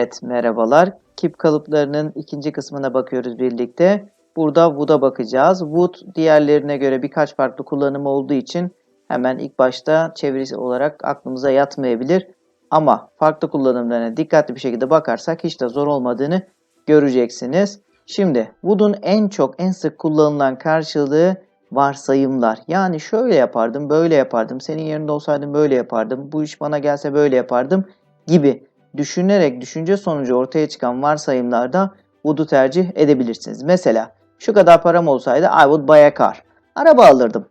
Evet merhabalar. Keep kalıplarının ikinci kısmına bakıyoruz birlikte. Burada woulda bakacağız. Would diğerlerine göre birkaç farklı kullanımı olduğu için hemen ilk başta çevirisi olarak aklımıza yatmayabilir. Ama farklı kullanımlarına dikkatli bir şekilde bakarsak hiç de zor olmadığını göreceksiniz. Şimdi would'un en çok en sık kullanılan karşılığı varsayımlar. Yani şöyle yapardım, böyle yapardım, senin yerinde olsaydım böyle yapardım, bu iş bana gelse böyle yapardım gibi düşünerek düşünce sonucu ortaya çıkan varsayımlarda would'u tercih edebilirsiniz. Mesela şu kadar param olsaydı I would buy a car. Araba alırdım.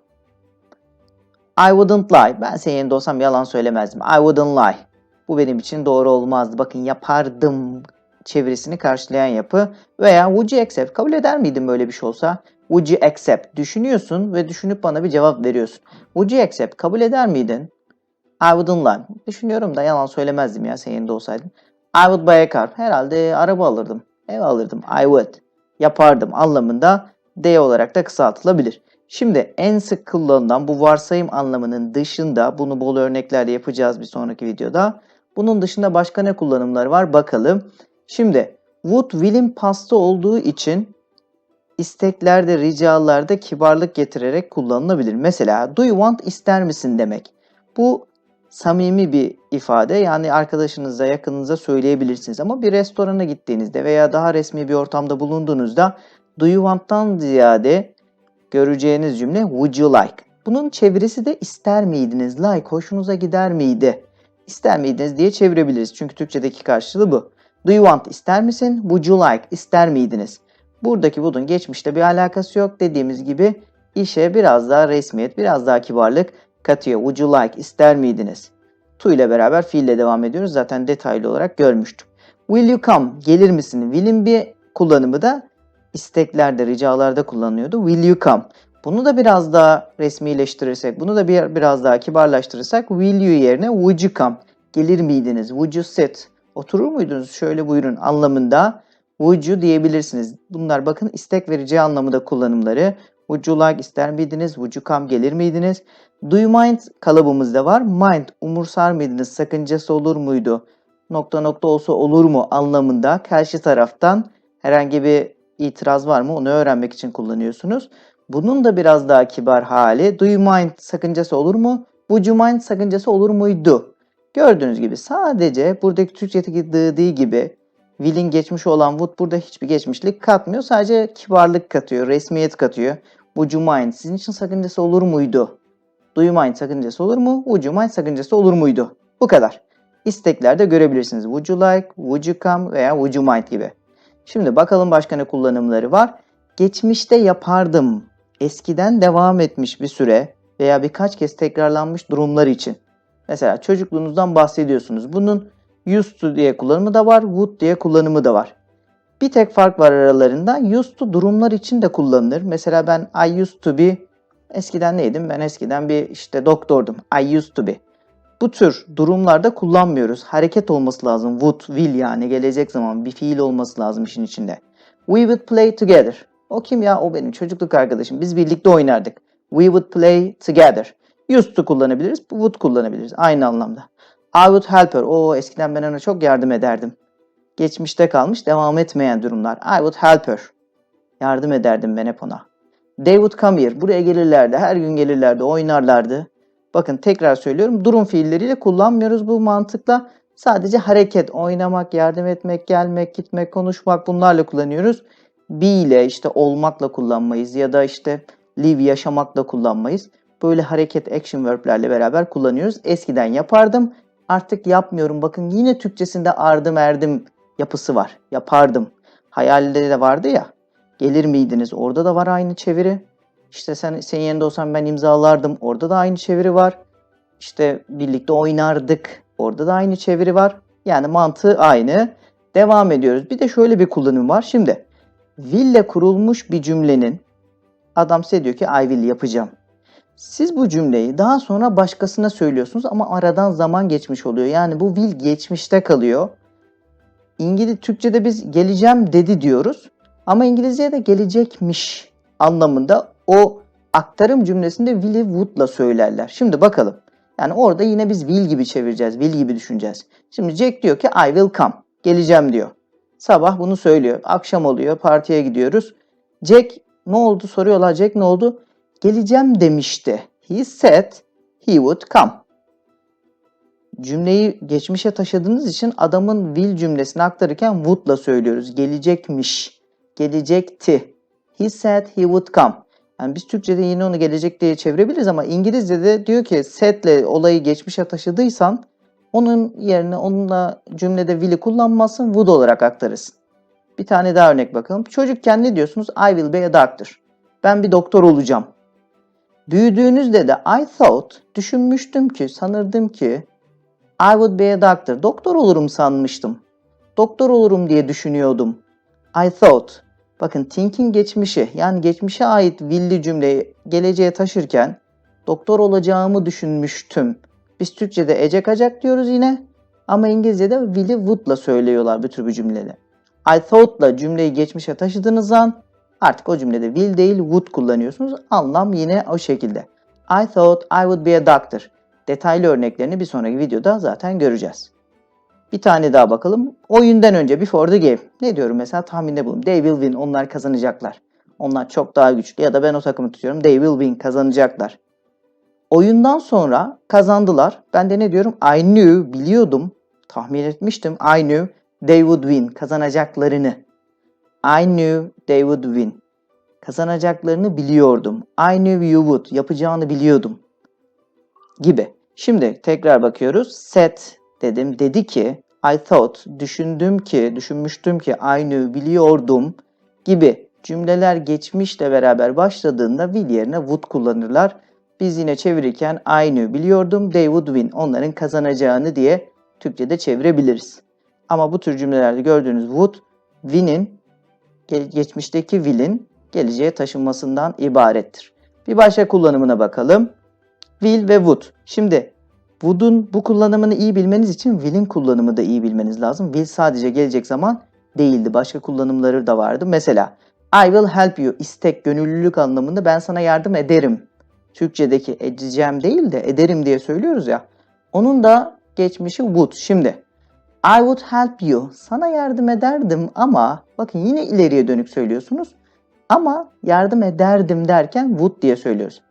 I wouldn't lie. Ben senin yerinde olsam yalan söylemezdim. I wouldn't lie. Bu benim için doğru olmazdı. Bakın yapardım çevirisini karşılayan yapı. Veya would you accept? Kabul eder miydin böyle bir şey olsa? Would you accept? Düşünüyorsun ve düşünüp bana bir cevap veriyorsun. Would you accept? Kabul eder miydin? I wouldn't lie. Düşünüyorum da yalan söylemezdim ya senin yerinde olsaydım. I would buy a car. Herhalde araba alırdım. Ev alırdım. I would. Yapardım anlamında D olarak da kısaltılabilir. Şimdi en sık kullanılan bu varsayım anlamının dışında bunu bol örneklerle yapacağız bir sonraki videoda. Bunun dışında başka ne kullanımları var bakalım. Şimdi would will'in pasta olduğu için isteklerde, ricalarda kibarlık getirerek kullanılabilir. Mesela do you want ister misin demek. Bu samimi bir ifade. Yani arkadaşınıza, yakınınıza söyleyebilirsiniz. Ama bir restorana gittiğinizde veya daha resmi bir ortamda bulunduğunuzda do you want'tan ziyade göreceğiniz cümle would you like. Bunun çevirisi de ister miydiniz? Like hoşunuza gider miydi? İster miydiniz diye çevirebiliriz. Çünkü Türkçedeki karşılığı bu. Do you want ister misin? Would you like ister miydiniz? Buradaki would'un geçmişte bir alakası yok. Dediğimiz gibi işe biraz daha resmiyet, biraz daha kibarlık katıyor. Would you like ister miydiniz? To ile beraber fiille devam ediyoruz. Zaten detaylı olarak görmüştüm. Will you come? Gelir misin? Will'in bir kullanımı da isteklerde, ricalarda kullanılıyordu. Will you come? Bunu da biraz daha resmileştirirsek, bunu da bir, biraz daha kibarlaştırırsak will you yerine would you come? Gelir miydiniz? Would you sit? Oturur muydunuz? Şöyle buyurun anlamında would you diyebilirsiniz. Bunlar bakın istek verici anlamında kullanımları. Would you like ister miydiniz? Would you come gelir miydiniz? Do you mind kalıbımızda var. Mind umursar mıydınız? Sakıncası olur muydu? Nokta nokta olsa olur mu anlamında karşı taraftan herhangi bir itiraz var mı onu öğrenmek için kullanıyorsunuz. Bunun da biraz daha kibar hali. Do you mind sakıncası olur mu? Would you mind sakıncası olur muydu? Gördüğünüz gibi sadece buradaki Türkçedeki dığı gibi will'in geçmiş olan would burada hiçbir geçmişlik katmıyor. Sadece kibarlık katıyor, resmiyet katıyor. Mind sizin için sakıncası olur muydu? Mind sakıncası olur mu? Mind sakıncası olur muydu? Bu kadar. İsteklerde görebilirsiniz. Would you like, would you come veya would you mind gibi. Şimdi bakalım başka ne kullanımları var. Geçmişte yapardım. Eskiden devam etmiş bir süre veya birkaç kez tekrarlanmış durumlar için. Mesela çocukluğunuzdan bahsediyorsunuz. Bunun used to diye kullanımı da var, would diye kullanımı da var. Bir tek fark var aralarında. Used to durumlar için de kullanılır. Mesela ben I used to be eskiden neydim? Ben eskiden bir işte doktordum. I used to be. Bu tür durumlarda kullanmıyoruz. Hareket olması lazım. Would, will yani gelecek zaman bir fiil olması lazım işin içinde. We would play together. O kim ya? O benim çocukluk arkadaşım. Biz birlikte oynardık. We would play together. Used to kullanabiliriz, would kullanabiliriz. Aynı anlamda. I would help her. O eskiden ben ona çok yardım ederdim. Geçmişte kalmış, devam etmeyen durumlar. I would help her. Yardım ederdim ben hep ona. They would come here. Buraya gelirlerdi. Her gün gelirlerdi, oynarlardı. Bakın tekrar söylüyorum. Durum fiilleriyle kullanmıyoruz bu mantıkla. Sadece hareket, oynamak, yardım etmek, gelmek, gitmek, konuşmak bunlarla kullanıyoruz. Be ile işte olmakla kullanmayız ya da işte live yaşamakla kullanmayız. Böyle hareket action verb'lerle beraber kullanıyoruz. Eskiden yapardım. Artık yapmıyorum. Bakın yine Türkçesinde ardım erdim yapısı var. Yapardım. Hayalde de vardı ya. Gelir miydiniz? Orada da var aynı çeviri. İşte sen senin yerinde olsam ben imzalardım. Orada da aynı çeviri var. İşte birlikte oynardık. Orada da aynı çeviri var. Yani mantığı aynı. Devam ediyoruz. Bir de şöyle bir kullanım var. Şimdi will ile kurulmuş bir cümlenin adam size diyor ki I will yapacağım. Siz bu cümleyi daha sonra başkasına söylüyorsunuz ama aradan zaman geçmiş oluyor. Yani bu will geçmişte kalıyor. İngiliz Türkçe'de biz geleceğim dedi diyoruz. Ama İngilizce'de gelecekmiş anlamında o aktarım cümlesinde will'i would'la söylerler. Şimdi bakalım. Yani orada yine biz will gibi çevireceğiz. Will gibi düşüneceğiz. Şimdi Jack diyor ki I will come. geleceğim diyor. Sabah bunu söylüyor. Akşam oluyor, partiye gidiyoruz. Jack ne oldu soruyorlar. Jack ne oldu? Geleceğim demişti. He said he would come. Cümleyi geçmişe taşıdığınız için adamın will cümlesini aktarırken would'la söylüyoruz. Gelecekmiş. Gelecekti. He said he would come. Yani biz Türkçe'de yine onu gelecek diye çevirebiliriz ama İngilizce'de diyor ki said'le olayı geçmişe taşıdıysan onun yerine onunla cümlede will'i kullanmazsın would olarak aktarırsın. Bir tane daha örnek bakalım. Çocukken ne diyorsunuz? I will be a doctor. Ben bir doktor olacağım. Büyüdüğünüzde de I thought, düşünmüştüm ki, sanırdım ki I would be a doctor. Doktor olurum sanmıştım. Doktor olurum diye düşünüyordum. I thought. Bakın thinking geçmişi yani geçmişe ait will'li cümleyi geleceğe taşırken doktor olacağımı düşünmüştüm. Biz Türkçe'de ecek acak diyoruz yine ama İngilizce'de will'i would'la söylüyorlar bu tür bir cümlede. I thought'la cümleyi geçmişe taşıdığınız an artık o cümlede will değil would kullanıyorsunuz. Anlam yine o şekilde. I thought I would be a doctor. Detaylı örneklerini bir sonraki videoda zaten göreceğiz. Bir tane daha bakalım. Oyundan önce before the game. Ne diyorum mesela tahminde bulun. They will win. Onlar kazanacaklar. Onlar çok daha güçlü. Ya da ben o takımı tutuyorum. They will win. Kazanacaklar. Oyundan sonra kazandılar. Ben de ne diyorum? I knew. Biliyordum. Tahmin etmiştim. I knew they would win. Kazanacaklarını. I knew they would win. Kazanacaklarını biliyordum. I knew you would. Yapacağını biliyordum. Gibi. Şimdi tekrar bakıyoruz. Set dedim. Dedi ki I thought, düşündüm ki, düşünmüştüm ki, I knew, biliyordum gibi cümleler geçmişle beraber başladığında will yerine would kullanırlar. Biz yine çevirirken I knew, biliyordum, they would win, onların kazanacağını diye Türkçe'de çevirebiliriz. Ama bu tür cümlelerde gördüğünüz would, win'in, ge- geçmişteki will'in geleceğe taşınmasından ibarettir. Bir başka kullanımına bakalım. Will ve would. Şimdi Would'un bu kullanımını iyi bilmeniz için will'in kullanımı da iyi bilmeniz lazım. Will sadece gelecek zaman değildi. Başka kullanımları da vardı. Mesela I will help you istek, gönüllülük anlamında ben sana yardım ederim. Türkçedeki edeceğim değil de ederim diye söylüyoruz ya. Onun da geçmişi would. Şimdi I would help you. Sana yardım ederdim ama bakın yine ileriye dönük söylüyorsunuz. Ama yardım ederdim derken would diye söylüyoruz.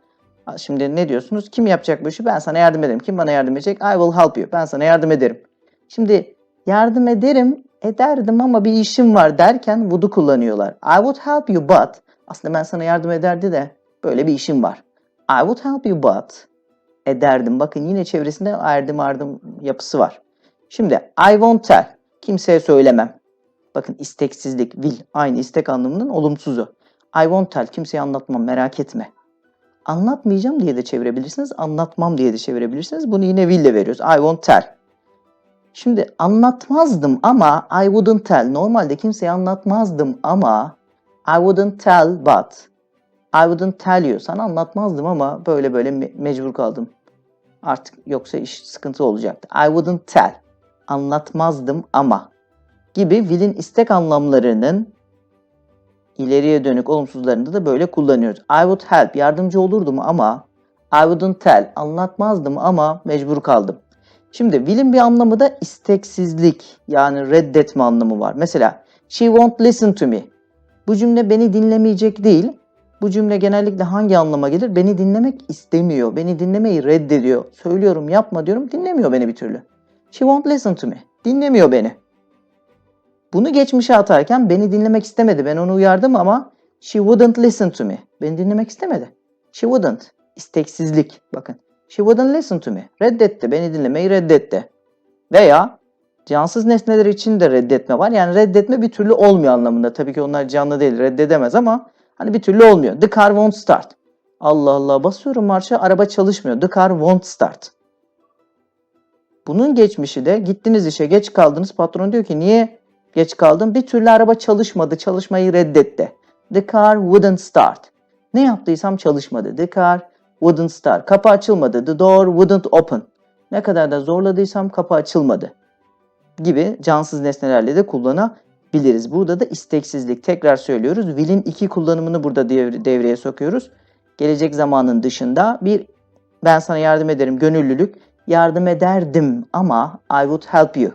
Şimdi ne diyorsunuz? Kim yapacak bu işi? Ben sana yardım ederim. Kim bana yardım edecek? I will help you. Ben sana yardım ederim. Şimdi yardım ederim, ederdim ama bir işim var derken would'u kullanıyorlar. I would help you but aslında ben sana yardım ederdi de böyle bir işim var. I would help you but ederdim. Bakın yine çevresinde erdim ardım yapısı var. Şimdi I won't tell. Kimseye söylemem. Bakın isteksizlik, will aynı istek anlamının olumsuzu. I won't tell. Kimseye anlatmam merak etme. Anlatmayacağım diye de çevirebilirsiniz. Anlatmam diye de çevirebilirsiniz. Bunu yine will ile veriyoruz. I won't tell. Şimdi anlatmazdım ama I wouldn't tell. Normalde kimseye anlatmazdım ama I wouldn't tell but. I wouldn't tell you. Sana anlatmazdım ama böyle böyle me- mecbur kaldım. Artık yoksa iş sıkıntı olacaktı. I wouldn't tell. Anlatmazdım ama gibi will'in istek anlamlarının ileriye dönük olumsuzlarında da böyle kullanıyoruz. I would help, yardımcı olurdum ama I wouldn't tell, anlatmazdım ama mecbur kaldım. Şimdi will'in bir anlamı da isteksizlik yani reddetme anlamı var. Mesela she won't listen to me. Bu cümle beni dinlemeyecek değil. Bu cümle genellikle hangi anlama gelir? Beni dinlemek istemiyor. Beni dinlemeyi reddediyor. Söylüyorum yapma diyorum dinlemiyor beni bir türlü. She won't listen to me. Dinlemiyor beni. Bunu geçmişe atarken beni dinlemek istemedi. Ben onu uyardım ama she wouldn't listen to me. Beni dinlemek istemedi. She wouldn't. İsteksizlik. Bakın. She wouldn't listen to me. Reddetti. Beni dinlemeyi reddetti. Veya cansız nesneler için de reddetme var. Yani reddetme bir türlü olmuyor anlamında. Tabii ki onlar canlı değil. Reddedemez ama hani bir türlü olmuyor. The car won't start. Allah Allah basıyorum marşa araba çalışmıyor. The car won't start. Bunun geçmişi de gittiniz işe geç kaldınız. Patron diyor ki niye geç kaldın? Bir türlü araba çalışmadı. Çalışmayı reddetti. The car wouldn't start. Ne yaptıysam çalışmadı. The car wouldn't start. Kapı açılmadı. The door wouldn't open. Ne kadar da zorladıysam kapı açılmadı. Gibi cansız nesnelerle de kullanabiliriz. Burada da isteksizlik. Tekrar söylüyoruz. Will'in iki kullanımını burada devre- devreye sokuyoruz. Gelecek zamanın dışında bir ben sana yardım ederim gönüllülük. Yardım ederdim ama I would help you.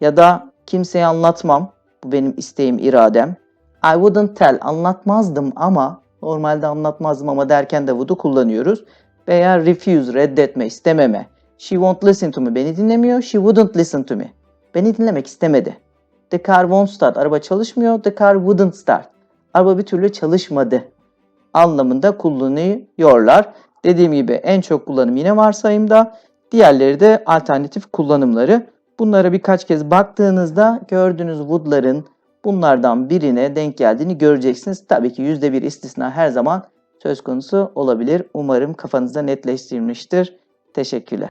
Ya da kimseye anlatmam. Bu benim isteğim, iradem. I wouldn't tell. Anlatmazdım ama normalde anlatmazdım ama derken de would'u kullanıyoruz. Veya refuse, reddetme, istememe. She won't listen to me. Beni dinlemiyor. She wouldn't listen to me. Beni dinlemek istemedi. The car won't start. Araba çalışmıyor. The car wouldn't start. Araba bir türlü çalışmadı. Anlamında kullanıyorlar. Dediğim gibi en çok kullanım yine varsayımda. Diğerleri de alternatif kullanımları. Bunlara birkaç kez baktığınızda gördüğünüz wood'ların bunlardan birine denk geldiğini göreceksiniz. Tabii ki %1 istisna her zaman söz konusu olabilir. Umarım kafanızda netleştirilmiştir. Teşekkürler.